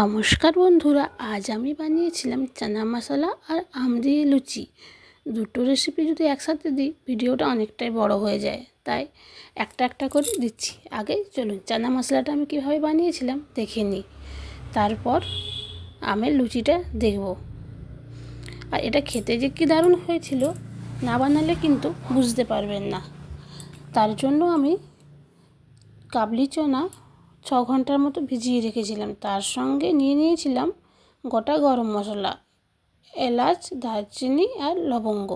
নমস্কার বন্ধুরা, আজ আমি বানিয়েছিলাম চানা মশলা আর আমরি লুচি। দুটো রেসিপি যদি একসাথে দিই, ভিডিওটা অনেকটাই বড় হয়ে যায়। তাই একটা একটা করে দিচ্ছি। আগে চলুন, চানা মশলাটা আমি কীভাবে বানিয়েছিলাম দেখে নিই। তারপর আমের লুচিটা দেখব। আর এটা খেতে যে কী দারুণ হয়েছিল, না বানালে কিন্তু বুঝতে পারবেন না। তার জন্য আমি কাবলি চনা ছ ঘণ্টার মতো ভিজিয়ে রেখেছিলাম। তার সঙ্গে নিয়ে নিয়েছিলাম গোটা গরম মশলা, এলাচ, দারচিনি আর লবঙ্গ।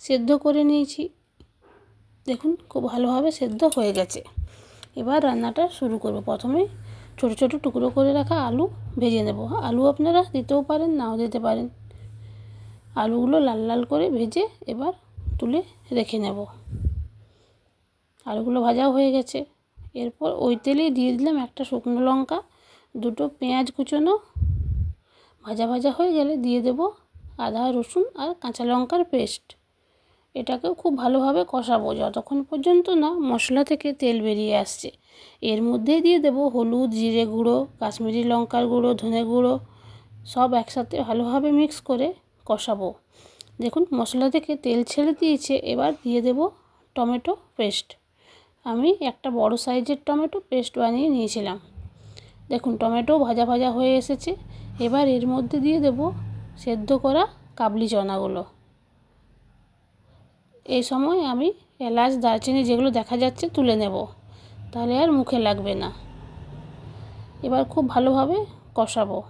সেদ্ধ করে নিয়েছি। দেখুন, খুব ভালোভাবে সেদ্ধ হয়ে গেছে। এবার রান্নাটা শুরু করব। প্রথমে ছোটো ছোটো টুকরো করে রাখা আলু ভেজে নেব। আলু আপনারা দিতেও পারেন, নাও দিতে পারেন। আলুগুলো লাল লাল করে ভেজে এবার তুলে রেখে নেব। আলুগুলো ভাজাও হয়ে গেছে। এরপর ওই তেলেই দিয়ে দিলাম একটা শুকনো লঙ্কা, দুটো পেঁয়াজ কুচোনো, ভাজা ভাজা হয়ে গেলে দিয়ে দেব আদা, রসুন আর কাঁচা লঙ্কার পেস্ট। এটাকেও খুব ভালোভাবে কষাবো, যতক্ষণ পর্যন্ত না মশলা থেকে তেল বেরিয়ে আসছে। এর মধ্যেই দিয়ে দেব হলুদ, জিরে গুঁড়ো, কাশ্মীরি লঙ্কার গুঁড়ো, ধনে গুঁড়ো, সব একসাথে ভালোভাবে মিক্স করে কষাবো। দেখুন, মশলা থেকে তেল ছেড়ে দিয়েছে, এবার দিয়ে দেব টমেটো পেস্ট। আমি একটা বড় সাইজের টমেটো পেস্ট বানিয়ে নিয়েছিলাম। দেখুন টমেটো ভাজা ভাজা হয়ে এসেছে। এবার এর মধ্যে দিয়ে দেব সেদ্ধ করা কাবলি চনাগুলো। এই সময় আমি এলাচ, দারচিনি যেগুলো দেখা যাচ্ছে তুলে নেব। তাহলে আর মুখে লাগবে না। এবার খুব ভালোভাবে কষাবো।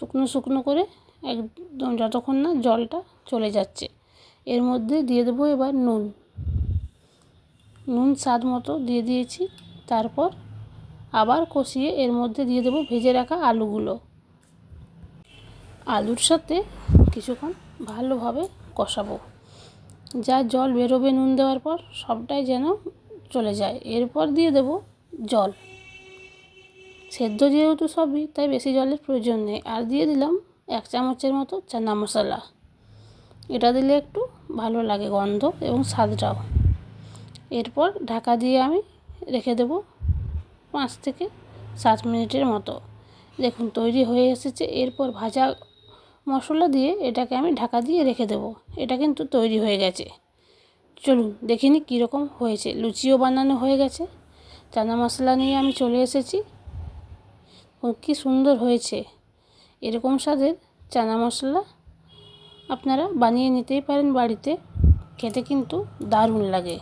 শুকনো শুকনো করে একদম যতক্ষণ না জলটা চলে যাচ্ছে। এর মধ্যে দিয়ে দেবো এবার নুন। নুন স্বাদ মতো দিয়ে দিয়েছি। তারপর আবার কষিয়ে এর মধ্যে দিয়ে দেবো ভেজে রাখা আলুগুলো। আলুর সাথে কিছুক্ষণ ভালোভাবে কষাবো। যা জল বেরোবে নুন দেওয়ার পর সবটাই যেন চলে যায়। এরপর দিয়ে দেব জল। সেদ্ধ যেহেতু সবই, তাই বেশি জলের প্রয়োজন নেই। আর দিয়ে দিলাম এক চামচের মতো চানা মশলা। এটা দিলে একটু ভালো লাগে গন্ধ এবং স্বাদটাও। এরপর ঢাকা দিয়ে আমি রেখে দেব পাঁচ থেকে সাত মিনিটের মতো। দেখুন, তৈরি হয়ে এসেছে। এরপর ভাজা মশলা দিয়ে এটাকে আমি ঢাকা দিয়ে রেখে দেব। এটা কিন্তু তৈরি হয়ে গেছে। চলুন দেখিনি কীরকম হয়েছে। লুচিও বানানো হয়ে গেছে। চানা মশলা নিয়ে আমি চলে এসেছি। কি সুন্দর হয়েছে। এরকম স্বাদের চানা মশলা আপনারা বানিয়ে নিতেই পারেন বাড়িতে। খেতে কিন্তু দারুণ লাগে।